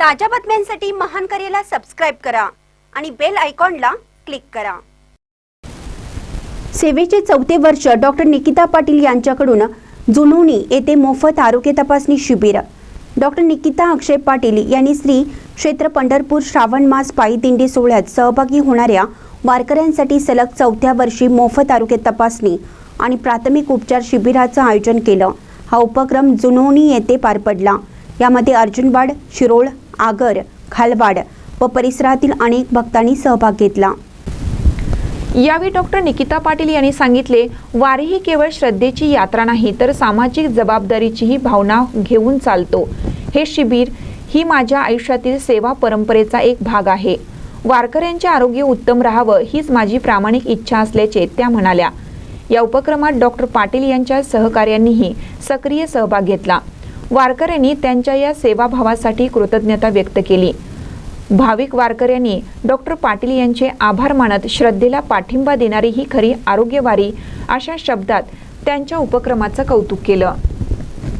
ताज्या बातम्यांसाठी महान करेला सबस्क्राईब करा आणि बेल आयकॉनला क्लिक करा. सेवेचे चौथे वर्ष डॉक्टर निकिता पाटील यांच्याकडून जुनोनी येथे मोफत आरोग्य तपासणी शिबिर. डॉक्टर निकिता अक्षय पाटील यांनी श्री क्षेत्र पंढरपूर श्रावण मास पायी दिंडी सोहळ्यात सहभागी होणाऱ्या वारकऱ्यांसाठी सलग चौथ्या वर्षी मोफत आरोग्य तपासणी आणि प्राथमिक उपचार शिबिराचं आयोजन केलं. हा उपक्रम जुनोनी येथे पार पडला. यामध्ये अर्जुनवाड शिरोळ आगर खालवाड व परिसरातील अनेक भक्तांनी सहभाग घेतला. यावेळी डॉक्टर निकिता पाटील यांनी सांगितले वारी ही केवळ श्रद्धेची यात्रा नाही तर सामाजिक जबाबदारीचीही भावना घेऊन चालतो. हे शिबिर ही माझ्या आयुष्यातील सेवा परंपरेचा एक भाग आहे. वारकऱ्यांचे आरोग्य उत्तम राहावं हीच माझी प्रामाणिक इच्छा असल्याचे त्या म्हणाल्या. या उपक्रमात डॉक्टर पाटील यांच्या सहकार्यांनीही सक्रिय सहभाग घेतला. वारकऱ्यांनी त्यांच्या या सेवाभावासाठी कृतज्ञता व्यक्त केली. भाविक वारकऱ्यांनी डॉक्टर पाटील यांचे आभार मानत श्रद्धेला पाठिंबा देणारी ही खरी आरोग्यवारी अशा शब्दात त्यांच्या उपक्रमाचं कौतुक केलं.